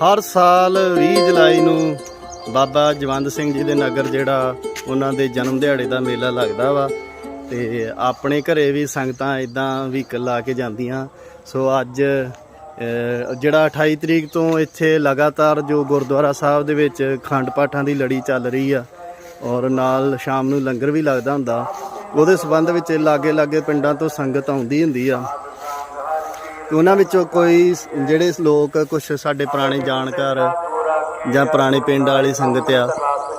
ਹਰ ਸਾਲ 20 ਜੁਲਾਈ ਨੂੰ ਬਾਬਾ ਜਵੰਦ ਸਿੰਘ ਜੀ ਦੇ ਨਗਰ ਜਿਹੜਾ, ਉਹਨਾਂ ਦੇ ਜਨਮ ਦਿਹਾੜੇ ਦਾ ਮੇਲਾ ਲੱਗਦਾ ਵਾ। ਤੇ ਆਪਣੇ ਘਰੇ ਵੀ ਸੰਗਤਾਂ ਇਦਾਂ ਵਹੀਕਲ ਲਾ ਕੇ ਜਾਂਦੀਆਂ। ਸੋ ਅੱਜ ਜਿਹੜਾ 28 ਤਰੀਕ ਤੋਂ ਇੱਥੇ ਲਗਾਤਾਰ ਜੋ ਗੁਰਦੁਆਰਾ ਸਾਹਿਬ ਦੇ ਵਿੱਚ ਖੰਡ ਪਾਠਾਂ ਦੀ ਲੜੀ ਚੱਲ ਰਹੀ ਆ, ਔਰ ਨਾਲ ਸ਼ਾਮ ਨੂੰ ਲੰਗਰ ਵੀ ਲੱਗਦਾ ਹੁੰਦਾ, ਉਹਦੇ ਸਬੰਧ ਵਿੱਚ ਲਾਗੇ ਲਾਗੇ ਪਿੰਡਾਂ ਤੋਂ ਸੰਗਤ ਆਉਂਦੀ ਹੁੰਦੀ ਆ। ਤੇ ਉਹਨਾਂ ਵਿੱਚੋਂ ਕੋਈ ਜਿਹੜੇ ਲੋਕ ਕੁਝ ਸਾਡੇ ਪੁਰਾਣੇ ਜਾਣਕਾਰ ਜਾਂ ਪੁਰਾਣੇ ਪਿੰਡ ਵਾਲੀ ਸੰਗਤ ਆ,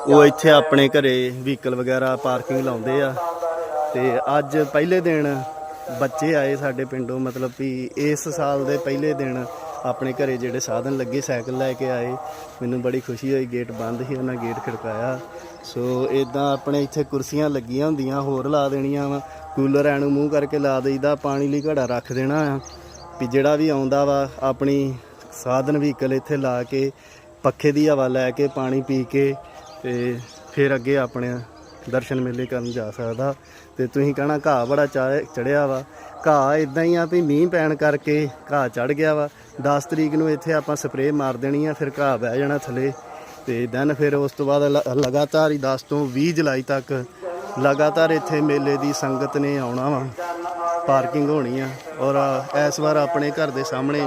ਉਹ ਇੱਥੇ ਆਪਣੇ ਘਰੇ ਵਹੀਕਲ ਵਗੈਰਾ ਪਾਰਕਿੰਗ ਲਾਉਂਦੇ ਆ। ਤੇ ਅੱਜ ਪਹਿਲੇ ਦਿਨ ਬੱਚੇ ਆਏ ਸਾਡੇ ਪਿੰਡੋਂ, ਮਤਲਬ ਵੀ ਇਸ ਸਾਲ ਦੇ ਪਹਿਲੇ ਦਿਨ ਆਪਣੇ ਘਰੇ ਜਿਹੜੇ ਸਾਧਨ ਲੱਗੇ, ਸਾਈਕਲ ਲੈ ਕੇ ਆਏ। ਮੈਨੂੰ ਬੜੀ ਖੁਸ਼ੀ ਹੋਈ, ਗੇਟ ਬੰਦ ਸੀ, ਉਹਨਾਂ ਗੇਟ ਖੜਕਾਇਆ। ਸੋ ਇਦਾਂ ਆਪਣੇ ਇੱਥੇ ਕੁਰਸੀਆਂ ਲੱਗੀਆਂ ਹੁੰਦੀਆਂ, ਹੋਰ ਲਾ ਦੇਣੀਆਂ ਵਾ। ਕੂਲਰ ਐਨੂੰ ਮੂੰਹ ਕਰਕੇ ਲਾ ਦੇਈਦਾ, ਪਾਣੀ ਲਈ ਘੜਾ ਰੱਖ ਦੇਣਾ ਆ। ਵੀ ਜਿਹੜਾ ਵੀ ਆਉਂਦਾ ਵਾ, ਆਪਣੀ ਸਾਧਨ ਵਹੀਕਲ ਇੱਥੇ ਲਾ ਕੇ, ਪੱਖੇ ਦੀ ਹਵਾ ਲੈ ਕੇ, ਪਾਣੀ ਪੀ ਕੇ ਤੇ ਫਿਰ ਅੱਗੇ ਆਪਣੇ ਦਰਸ਼ਨ ਮੇਲੇ ਕਰਨ ਜਾ ਸਕਦਾ। ਤੇ ਤੁਸੀਂ ਕਹਣਾ ਘਾਹ ਬੜਾ ਚੜਿਆ ਵਾ। ਘਾਹ ਇਦਾਂ ਹੀ ਆ ਵੀ ਮੀਂਹ ਪੈਣ ਕਰਕੇ ਘਾਹ ਚੜ ਗਿਆ ਵਾ। 10 ਤਰੀਕ ਨੂੰ ਇੱਥੇ ਆਪਾਂ ਸਪਰੇਅ ਮਾਰ ਦੇਣੀ ਆ, ਫਿਰ ਘਾਹ ਬਹਿ ਜਾਣਾ ਥੱਲੇ। ਤੇ ਦੈਨ ਫਿਰ ਉਸ ਤੋਂ ਬਾਅਦ ਲ- ਲਗਾਤਾਰ ਹੀ 10 ਤੋਂ 20 ਜੁਲਾਈ ਤੱਕ ਲਗਾਤਾਰ ਇੱਥੇ ਮੇਲੇ ਦੀ ਸੰਗਤ ਨੇ ਆਉਣਾ ਵਾ। ਪਾਰਕਿੰਗ ਹੋਣੀ ਆ ਔਰ ਇਸ ਵਾਰ ਆਪਣੇ ਘਰ ਦੇ ਸਾਹਮਣੇ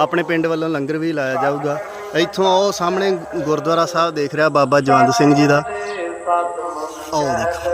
ਆਪਣੇ ਪਿੰਡ ਵੱਲੋਂ ਲੰਗਰ ਵੀ ਲਾਇਆ ਜਾਊਗਾ। ਇੱਥੋਂ ਉਹ ਸਾਹਮਣੇ ਗੁਰਦੁਆਰਾ ਸਾਹਿਬ ਦੇਖ ਰਿਹਾ ਬਾਬਾ ਜਵੰਦ ਸਿੰਘ ਜੀ ਦਾ। ਆਓ ਦੇਖੋ।